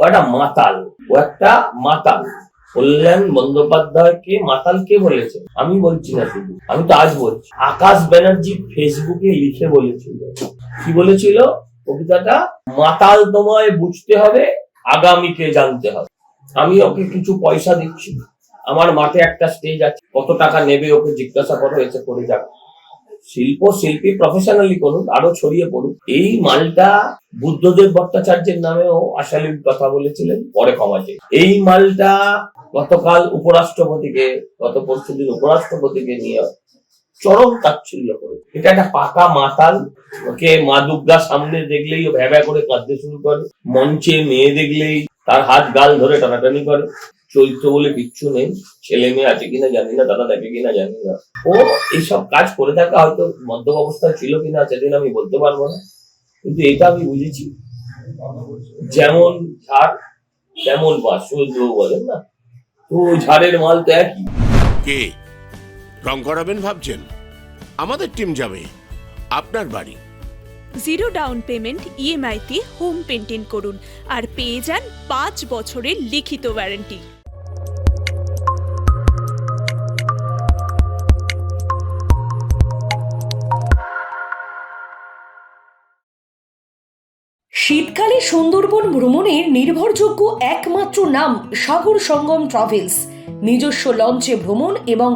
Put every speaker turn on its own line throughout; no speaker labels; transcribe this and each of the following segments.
ও একটা মাতাল। ও একটা মাতাল। কল্যাণ বন্দ্যোপাধ্যায়কে মাতাল কে বলেছে? আমি বলছি না শুধু। আমি তো আজ বলছি। আকাশ ব্যানার্জি ফেসবুকে লিখে বলেছিল। কি বলেছিল? কবিতাটা মাতাল তোমায় বুঝতে হবে, আগামীকে জানতে হবে। আমি ওকে কিছু পয়সা দিচ্ছি। আমার মাঠে একটা স্টেজ আছে। কত টাকা নেবে ওকে জিজ্ঞাসা করো, এসে করে যাক শিল্প, শিল্পী প্রফেশনালি করুন আরও ছড়িয়ে পড়ুন এই মালটা বুদ্ধদেব ভট্টাচার্যের নামেও আশালীন কথা বলেছিলেন, পরে ক্ষমাছে এই মালটা গতকাল উপরাষ্ট্রপতিকে, গত পরশু দিন উপরাষ্ট্রপতিকে নিয়ে চরম তাচ্ছিল্য করে। এটা একটা পাকা মাতাল, ওকে মা দুর্গা সামনে দেখলেই ও ভ্যাভ্যা করে কাঁদতে শুরু করে। মঞ্চে মেয়ে দেখলেই তার হাত গাল ধরে টানাটানি করে। চরিত্র বলে কিচ্ছু নেই, ছেলে মেয়ে আছে কিনা জানি না, দাদা দেখে কিনা জানি না। ও এইসব কাজ করে থাকা হয়তো মদ্যপ অবস্থায় ছিল কিনা সেদিন আমি বলতে পারব না। কিন্তু এটা আমি বুঝেছি। যেমন ঝাড় তেমন বাস বলেন না। তো ওই ঝাড়ের মাল তো একই।
কে? রং করাবেন ভাবছেন? আমাদের টিম যাবে আপনার বাড়ি।
জিরো ডাউন পেমেন্ট ইএমআইতে হোম পেন্টিং করুন আর পেয়ে যান পাঁচ বছরের লিখিত ওয়ারেন্টি।
শীতকালে সুন্দরবন ভ্রমণের নির্ভরযোগ্য একমাত্র নাম সাগর সঙ্গম ট্রাভেলস। নিজস্ব লঞ্চে ভ্রমণ এবং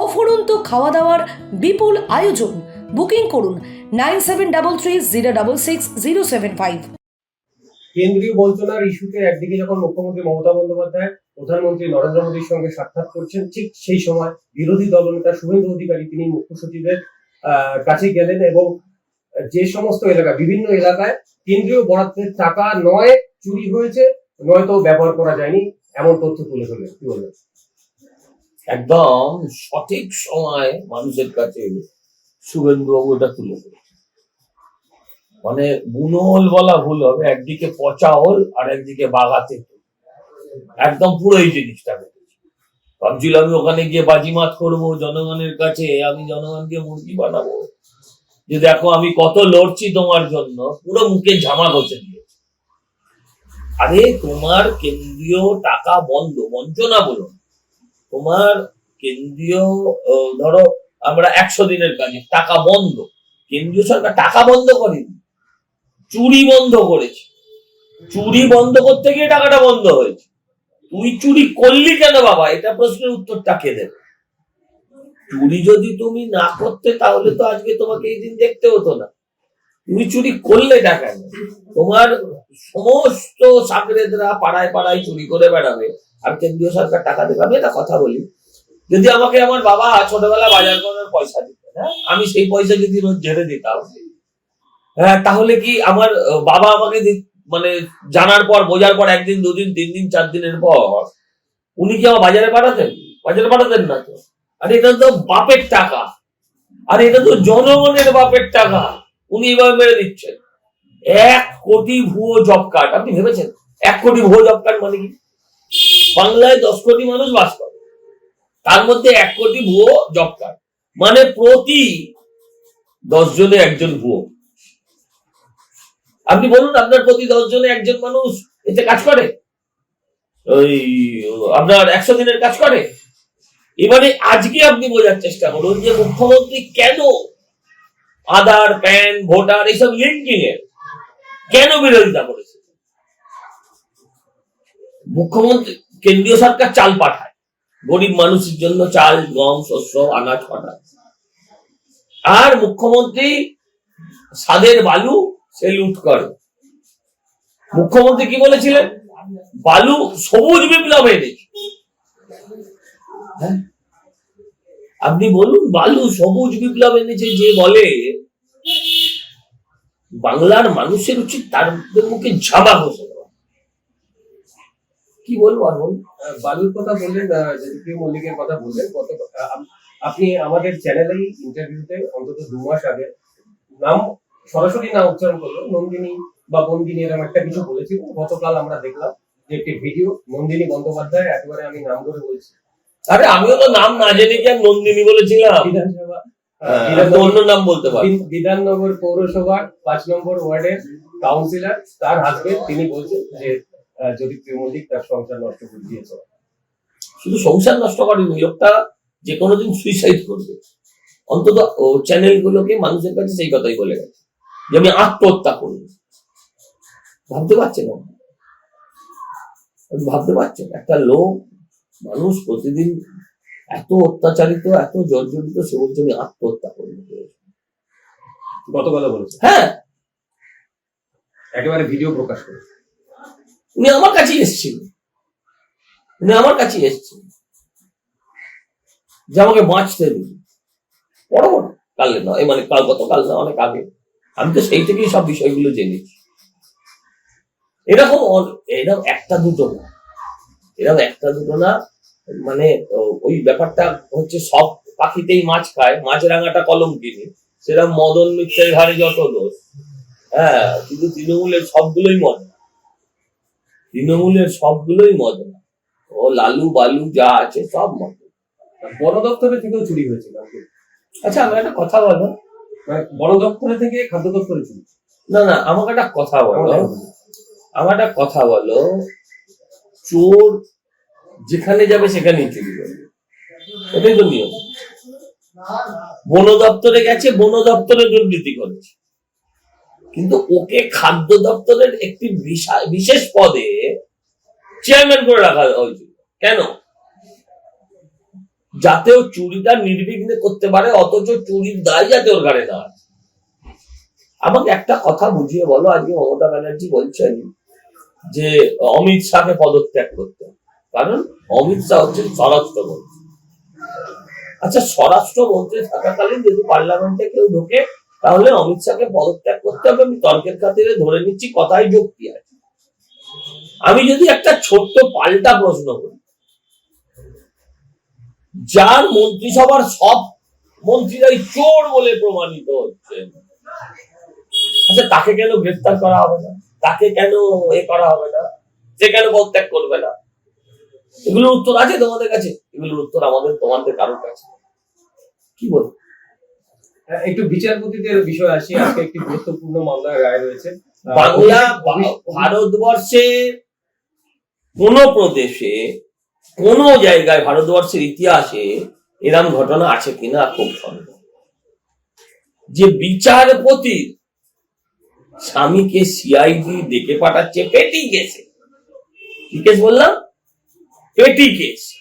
অফুরন্ত খাওয়া দাওয়ার বিপুল আয়োজন। বুকিং করুন nine seven double three zero double six zero seven five.
কেন্দ্রীয় বঞ্চনার ইস্যুতে একদিকে যখন মুখ্যমন্ত্রী মমতা বন্দ্যোপাধ্যায়, প্রধানমন্ত্রী নরেন্দ্র মোদীর সঙ্গে সাক্ষাৎ করছেন, ঠিক সেই সময় বিরোধী দলনেতা শুভেন্দু অধিকারী, তিনি মুখ্য সচিবের কাছে গেলেন এবং যে সমস্ত এলাকা, বিভিন্ন এলাকায় কেন্দ্রীয় বরাদ্দের টাকা নয়, চুরি হয়েছে, নয়তো ব্যবহার করা যায়নি, এমন তথ্য তুলে ধরলেন। কি বলবেন?
একদম সঠিক সময় মানুষের কাছে শুভেন্দু বাবু এটা তুলে ধরেছে মানে বুনোল বলা ভুল হবে, একদিকে পচা হল আর একদিকে বাগাতে। একদম পুরো এই জিনিসটা ভাবছিলাম আমি ওখানে গিয়ে বাজিমাত করব, জনগণের কাছে, আমি জনগণকে মুরগি বানাবো। যে দেখো আমি কত লড়ছি তোমার জন্য, পুরো মুখে ঝামা ঘষে দিয়েছে। আরে তোমার কেন্দ্রীয় টাকা বন্ধ, বঞ্চনা বলো না। তোমার কেন্দ্রীয় ধরো আমরা একশো দিনের কাজে, টাকা বন্ধ। কেন্দ্রীয় সরকার টাকা বন্ধ করেনি, চুরি বন্ধ করেছে। চুরি বন্ধ করতে গিয়ে টাকাটা বন্ধ হয়েছে। তুই চুরি করলি কেন বাবা? এটা প্রশ্নের উত্তরটা কে দেবে? চুরি যদি তুমি না করতে, তাহলে তো আজকে তোমাকে এই দিন দেখতে হতো না। তুমি চুরি করলে টাকা তোমার সমস্ত সাগরেদরা পাড়ায় পাড়ায় চুরি করে বেড়াবে। আর কেন্দ্রীয় সরকার টাকা দেবে, আমি একটা কথা বলি। যদি আমাকে আমার বাবা ছোটবেলা বাজার করার পয়সা দিত হ্যাঁ? আমি সেই পয়সা যদি রোজ ঝেড়ে দিতাম। হ্যাঁ তাহলে কি আমার বাবা আমাকে মানে জানার পর, বোঝার পর একদিন, দুদিন, তিন দিন, চার দিনের পর, উনি কি আমার বাজারে পাঠাতেন? বাজারে পাঠাতেন না তো? আর এটা তো বাপের টাকা। আর এটা তো জনগণের বাপের টাকা। উনি এভাবে মেরে দিচ্ছেন। এক কোটি ভুয়ো জব কার্ড, আপনি ভেবেছেন? এক কোটি ভুয়ো জব কার্ড মানে কি? বাংলায় দশ কোটি মানুষ বাস করে। তার মধ্যে এক কোটি ভুয়ো জব কার্ড। মানে প্রতি দশ জনে একজন ভুয়ো। আপনি বলুন, আপনার প্রতি দশ জনে একজন মানুষ এতে কাজ করে? ওই, আপনার একশো দিনের কাজ করে? এবারে আজকে আপনি বোঝার চেষ্টা করুন যে মুখ্যমন্ত্রী কেন আধার, প্যান, ভোটার এইসব লিঙ্কিং এর কেন বিরোধিতা করেছে? মুখ্যমন্ত্রী, কেন্দ্রীয় সরকার চাল পাঠায়। গরিব মানুষের জন্য চাল, গম, শস্য, আনাজ পাঠায়। আর মুখ্যমন্ত্রী সাদের বালু সে লুট করে। মুখ্যমন্ত্রী কি বলেছিলেন? বালু সবুজ বিপ্লব এনেছে? আপনি বলুন বালু সবুজ বিপ্লব এনেছে যে বলে বাংলার মানুষের উচিত তার মুখে ঝামা দেওয়া কি বলব আর
আহ, বালুর কথা বললেন আহ, জ্যোতিপ্রিয় মল্লিকের কথা বললেন আপ- আপনি আমাদের চ্যানেলেই ইন্টারভিউতে অন্তত দু মাস আগে নাম সরাসরি না উচ্চারণ করল নন্দিনী বা বন্দিনী এরকম একটা কিছু বলেছিল গতকাল আমরা দেখলাম যে একটি ভিডিও নন্দিনী বন্দ্যোপাধ্যায় একেবারে আমি নাম করে বলছি।
আরে আমিও তো নাম না জেনে কি আর নন্দিনী বলেছিলাম?
বিধানসভা
অন্য নাম বলতে পারি
বিধাননগর পৌরসভার পাঁচ নম্বর ওয়ার্ডের কাউন্সিলর তার হাজবেন্ড তিনি বলছেন যে জ্যোতিপ্রিয় মল্লিক তার সংসার নষ্ট করে দিয়েছে।
শুধু সংসার নষ্ট করেনি লোকটা যে কোনো দিন সুইসাইড করবে। অন্তত ও চ্যানেলগুলোকে মানুষের কাছে সেই কথাই বলে গেছে যে আমি আত্মহত্যা করব। ভাবতে পারছেন ভাবতে পারছেন? একটা লোক মানুষ প্রতিদিন এত অত্যাচারিত এত জর্জরিত সে বলছে আমি আত্মহত্যা করব
গতকালও বলেছে।
হ্যাঁ।
একেবারে ভিডিও প্রকাশ করে
উনি আমার কাছেই এসেছিল। উনি আমার কাছেই এসেছিল। যে আমাকে বাঁচতে দিন বড় বড়। কালে নয় মানে কাল গতকাল না অনেক আগে। আমি তো সেই থেকেই সব বিষয়গুলো জেনেছি। এরকম এরকম একটা দুটো না। এরকম একটা দুটো না মানে ওই ব্যাপারটা হচ্ছে সব পাখিতেই মাছ খায় মাছরাঙাটা কলম কিনে সেরকম মদন মিত্রের ঘাড়ে যত দোষ। হ্যাঁ কিন্তু তৃণমূলের সবগুলোই মদ তৃণমূলের সবগুলোই মদ ও লালু বালু যা আছে সব মদ।
বন দপ্তরে থেকেও চুরি হয়েছে কালকে
আচ্ছা আমার একটা কথা বলো
মানে বন দপ্তরে থেকে খাদ্য দপ্তরে চুরি?
না না আমাকে একটা কথা বলো। আমার একটা কথা বলো। চোর যেখানে যাবে সেখানেই চুরি করবে এটাই তো নিয়ম। বন দপ্তরে গেছে, বন দপ্তরে দুর্নীতি করেছে। কিন্তু ওকে খাদ্য দপ্তরের একটি বিশেষ পদে চেয়ারম্যান করে রাখা হয়েছিল কেন? যাতে ও চুরিটা নির্বিঘ্নে করতে পারে, অথচ চুরির দায় যাতে ওর ঘাড়ে না। আমাকে একটা কথা বুঝিয়ে বলো, আজকে মমতা ব্যানার্জি বলছেন যে অমিত শাহকে পদত্যাগ করতে কারণ অমিত শাহ হচ্ছেন স্বরাষ্ট্রমন্ত্রী আচ্ছা স্বরাষ্ট্রমন্ত্রী থাকাকালীন যদি পার্লামেন্টে কেউ ঢোকে, তাহলে অমিত শাহকে পদত্যাগ করতে হবে। আমি তর্কের খাতিরে ধরে নিচ্ছি, কথাই যুক্তি আছে। আমি যদি একটা ছোট্ট পাল্টা প্রশ্ন করি, যার মন্ত্রিসভার সব মন্ত্রীরাই চোর বলে প্রমাণিত হচ্ছে আচ্ছা তাকে কেন গ্রেফতার করা হবে না? তাকে কেন এ করা হবে না? সে কেন পদত্যাগ করবে না? এগুলোর উত্তর আছে তোমাদের কাছে? এগুলোর উত্তর আমাদের তোমাদের কারোর কাছে কি বল
একটু বিচারপতিদের বিষয় আসি। আজকে একটি গুরুত্বপূর্ণ মামলার রায় রয়েছে।
বাংলা
অভিষেক-
ভা- ভারতবর্ষের কোন প্রদেশে কোন জায়গায় ভারতবর্ষের ইতিহাসে এরম ঘটনা আছে কিনা খুব সন্দেহ। যে বিচারপতি স্বামীকে সিআইডি ডেকে পাঠাচ্ছে, পেটি কেসে। কি কেস বললাম? পেটি কেস।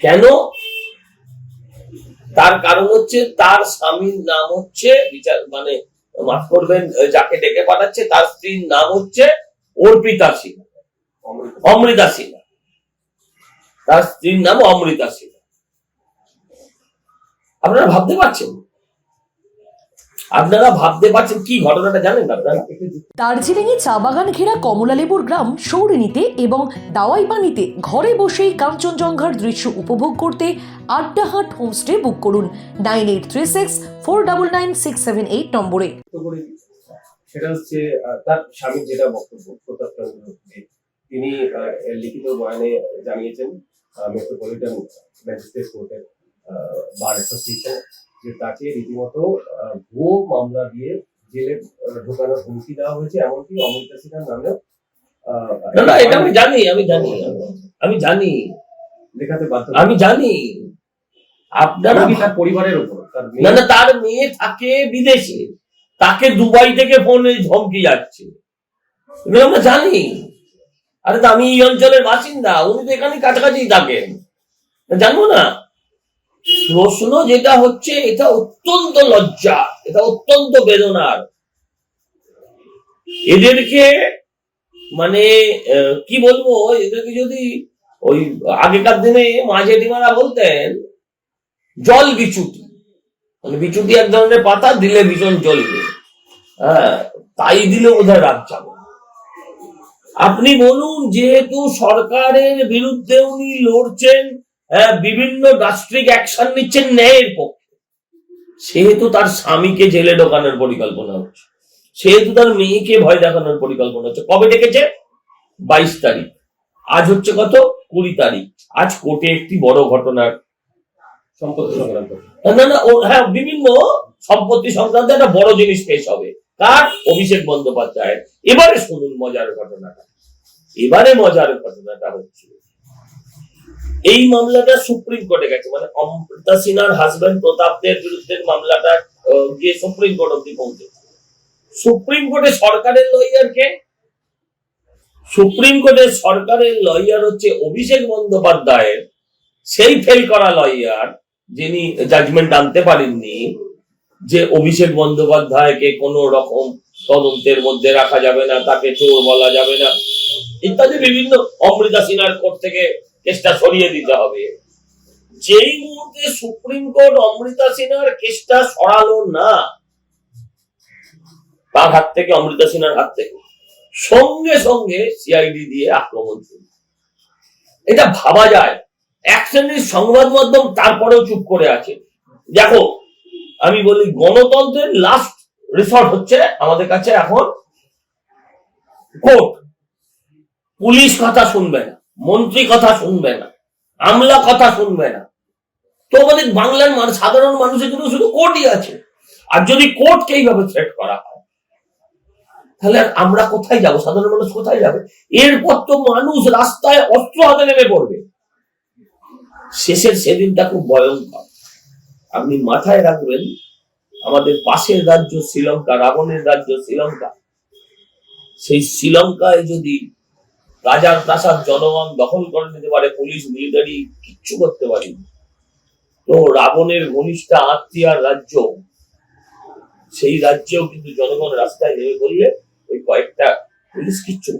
কেন? তার কারণ হচ্ছে, তার স্বামীর নাম হচ্ছে, বিচার মানে মাফ করবেন, যাকে ডেকে পাঠাচ্ছে, তার স্ত্রীর নাম হচ্ছে অর্পিতা সিনহা।
অমৃতা
সিনহা। তার স্ত্রীর নাম অমৃতা সিনহা। আপনারা ভাবতে পারছেন? আপনারা ভাবতে পারছেন কি ঘটনাটা জানেন আপনারা
দার্জিলিংয়ে চা বাগান ঘেরা কমলালেবুর গ্রাম সৌরিনীতে এবং দাওয়াইপানিতে ঘরে বসেই কাঞ্চনজঙ্ঘার দৃশ্য উপভোগ করতে আড্ডাহাট হোমস্টে বুক করুন nine eight three six four double nine six seven eight নম্বরে।
সেটা হচ্ছে তার স্বামীর যেটা বক্তব্য প্রতাপ তিনি লিখিত বয়ানে জানিয়েছেন মেট্রোপলিটন ম্যাজিস্ট্রেট কোর্টের বার অ্যাসোসিয়েশন যে তাকে রীতিমতো ভুয়ো মামলা দিয়ে জেলে ঢোকানোর হুমকি দেওয়া হয়েছে এমনকি অমৃতা সিনহার নামেও
না এটা আমি জানি আমি জানি আমি জানি।
লেখাতে বাধ্য
আমি জানি। আপনারা
তার পরিবারের উপর
না
মেয়ে।
না তার মেয়ে থাকে বিদেশে। তাকে দুবাই থেকে ফোনে ধমকি যাচ্ছে। এগুলো আমরা জানি। আরে তো আমি এই অঞ্চলের বাসিন্দা উনি তো এখানে কাছাকাছি থাকেন। জানব না। প্রশ্ন যেটা হচ্ছে, এটা অত্যন্ত লজ্জা, এটা অত্যন্ত বেদনার। এদেরকে মানে কি বলব, এদেরকে যদি ওই আগেকার দিনে মা জেঠিমারা বলতেন, জল বিচুটি মানে বিচুটি এক ধরনের পাতা, দিলে ভীষণ জ্বলবে। হ্যাঁ তাই দিলে বোধহয় রাত যাবে আপনি বলুন, যেহেতু সরকারের বিরুদ্ধে উনি লড়ছেন হ্যাঁ, বিভিন্ন ডাস্ট্রিক অ্যাকশন নিচ্ছেন ন্যায়ের পক্ষে। সেহেতু তার স্বামীকে জেলে ঢোকানোর পরিকল্পনা হচ্ছে। সেহেতু তার মেয়েকে ভয় দেখানোর পরিকল্পনা হচ্ছে। কবে ডেকেছে? বাইশ তারিখ। আজ হচ্ছে কত? কুড়ি তারিখ। আজ কোর্টে একটি বড় ঘটনার
সম্পত্তি সংক্রান্ত।
না না ও হ্যাঁ বিভিন্ন সম্পত্তি সংক্রান্ত একটা বড় জিনিস পেশ হবে। কার? অভিষেক বন্দ্যোপাধ্যায় এবারে শুনুন মজার ঘটনাটা। এবারে মজার ঘটনাটা হচ্ছে। এই মামলাটা সুপ্রিম কোর্টে গেছে। মানে অমৃতা সিনহার হাজবেন্ড প্রতাপদের বিরুদ্ধে মামলাটা গিয়ে সুপ্রিম কোর্ট অব্দি পৌঁছেছে সুপ্রিম কোর্টে সরকারের লয়ার কে? সুপ্রিম কোর্টের সরকারের লয়ার হচ্ছে অভিষেক বন্দ্যোপাধ্যায়ের, সেই ফেল করা লয়ার যিনি জাজমেন্ট আনতে পারেননি, যে অভিষেক বন্দ্যোপাধ্যায়কে কোনো রকম তদন্তের মধ্যে রাখা যাবে না, তাকে চোর বলা যাবে না। ইত্যাদি বিভিন্ন অমৃতা সিনহার কোর্ট থেকে কেসটা সরিয়ে দিতে হবে। যেই মুহূর্তে সুপ্রিম কোর্ট অমৃতা সিনহার কেসটা সরালো না, তার হাত থেকে, অমৃতা সিনহার হাত থেকে, সঙ্গে সঙ্গে সিআইডি দিয়ে আক্রমণ শুরু। এটা ভাবা যায়। এক শ্রেণির সংবাদ মাধ্যম তারপরেও চুপ করে আছে। দেখো, আমি বলি, গণতন্ত্রের লাস্ট রিসর্ট হচ্ছে আমাদের কাছে এখন কোর্ট। পুলিশ কথা শুনবে না। মন্ত্রী কথা শুনবে না, আমলা কথা শুনবে না। তো আমাদের বাংলার মানুষ সাধারণ মানুষের জন্য শুধু কোর্টই আছে। আর যদি কোর্টকে এইভাবে থ্রেট করা হয়, তাহলে আমরা কোথায় যাব? সাধারণ মানুষ কোথায় যাবে? এরপর তো মানুষ রাস্তায় অস্ত্র হাতে নেমে পড়বে। শেষের সেদিনটা খুব ভয়ঙ্কর। আপনি মাথায় রাখবেন, আমাদের পাশের রাজ্য শ্রীলঙ্কা, রাবণের রাজ্য শ্রীলঙ্কা, সেই শ্রীলঙ্কায় যদি রাজার প্রাসাদ জনগণ দখল করে নিতে পারে পুলিশ মিলিটারি কিচ্ছু করতে পারে তো রাবণের ঘনিষ্ঠ আত্মীয়ার রাজ্য সেই রাজ্যেও কিন্তু জনগণ রাস্তায় নেমে পড়লে ওই কয়েকটা পুলিশ কিচ্ছু।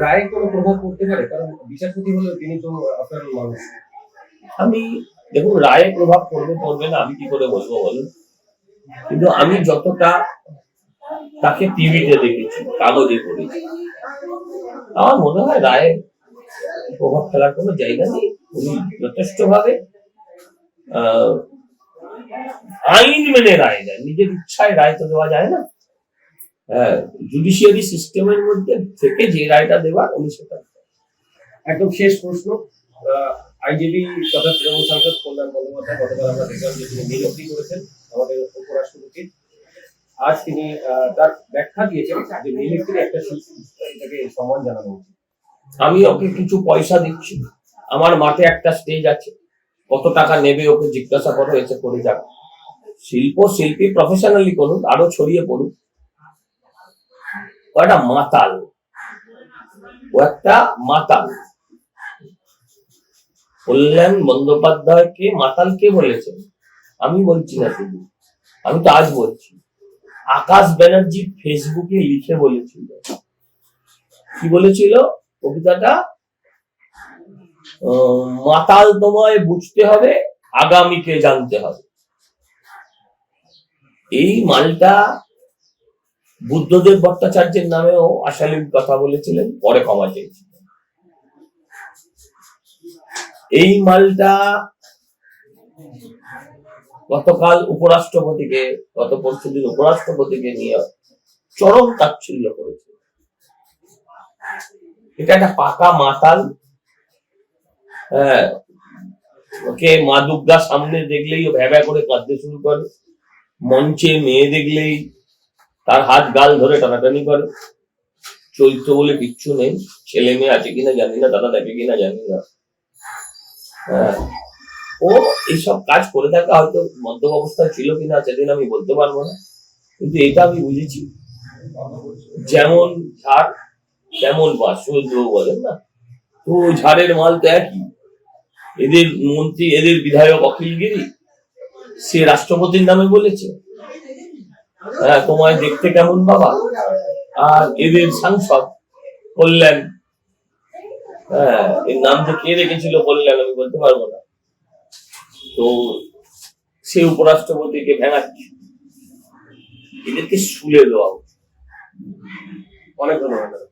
রায়ে কোনো প্রভাব পড়তে পারে? কারণ বিচারপতি হলেও তিনি তো আপনার মানুষ।
আমি দেখুন রায়ে প্রভাব পড়বে পড়বে না আমি কি করে বলব বলুন? কিন্তু আমি যতটা তাকে টিভিতে দেখেছি কাগজে পড়েছি আমার মনে হয় রায়ে প্রভাব ফেলার কোনো জায়গা নেই। উনি যথেষ্ট ভাবে আইন মেনে রায় দেয় নিজের ইচ্ছায় রায় তো দেওয়া যায় না। জুডিশিয়ারি সিস্টেমের মধ্যে থেকে যে রায়টা দেওয়ার, উনি সেটা।
একদম শেষ প্রশ্ন। আইনজীবী তথা তৃণমূল সাংসদ কল্যাণ বন্দ্যোপাধ্যায় গতকাল আমরা দেখলাম যে তিনি মিনতি করেছেন। আমাদের উপরাষ্ট্রপতি আজ তিনি তার ব্যাখ্যা দিয়েছেন যে একটা সম্মান জানানো
আমি ওকে কিছু পয়সা দিচ্ছি। আমার মাঠে একটা স্টেজ আছে। কত টাকা নেবে ওকে জিজ্ঞাসা করো, এসে করে যাবে। শিল্প, শিল্পী প্রফেশনালি করুক, আরও ছড়িয়ে পড়ুক। ও একটা মাতাল। ও একটা মাতাল। কল্যাণ বন্দ্যোপাধ্যায়কে মাতাল কে বলেছেন? আমি বলছি না শুধু। আমি তো আজ বলছি। আকাশ ব্যানার্জি ফেসবুকে লিখে বলেছিল। কি বলেছিল? কবিতাটা? মাতাল তোমায় বুঝতে হবে, আগামীকে জানতে হবে। এই মালটা বুদ্ধদেব ভট্টাচার্যের নামেও আশালীন কথা বলেছিলেন, পরে ক্ষমা চেয়েছিলেন। এই মালটা গতকাল উপরাষ্ট্রপতিকে, গত পরশু দিন উপরাষ্ট্রপতিকে নিয়ে চরম তাচ্ছিল্য করেছে। এটা একটা পাকা মাতাল হ্যাঁ ওকে মা দুর্গা সামনে দেখলেই ও ভ্যাবা করে কাঁদতে শুরু করে, মঞ্চে মেয়ে দেখলেই তার হাত গাল ধরে টানাটানি করে। চরিত্র বলে কিচ্ছু নেই, ছেলে মেয়ে আছে কিনা জানি না, দাদা দেখে কিনা জানি না। হ্যাঁ ও এইসব কাজ করে থাকা হয়তো মদ্যপ অবস্থায় ছিল কিনা সেদিন আমি বলতে পারব না। কিন্তু এটা আমি বুঝেছি। যেমন ঝাড়, তেমন বাস বলেন না। তো ঝাড়ের মাল তো একই। এদের মন্ত্রী, এদের বিধায়ক অখিলগিরি, সে রাষ্ট্রপতির নামে বলেছে। হ্যাঁ তোমায় দেখতে কেমন বাবা? আর এদের সাংসদ কল্যাণ হ্যাঁ এর নাম যে কে রেখেছিল কল্যাণ আমি বলতে পারব না। তো সে উপরাষ্ট্রপতিকে ভেঙাচ্ছে এদেরকে শুলে দেওয়া।
অনেক ধন্যবাদ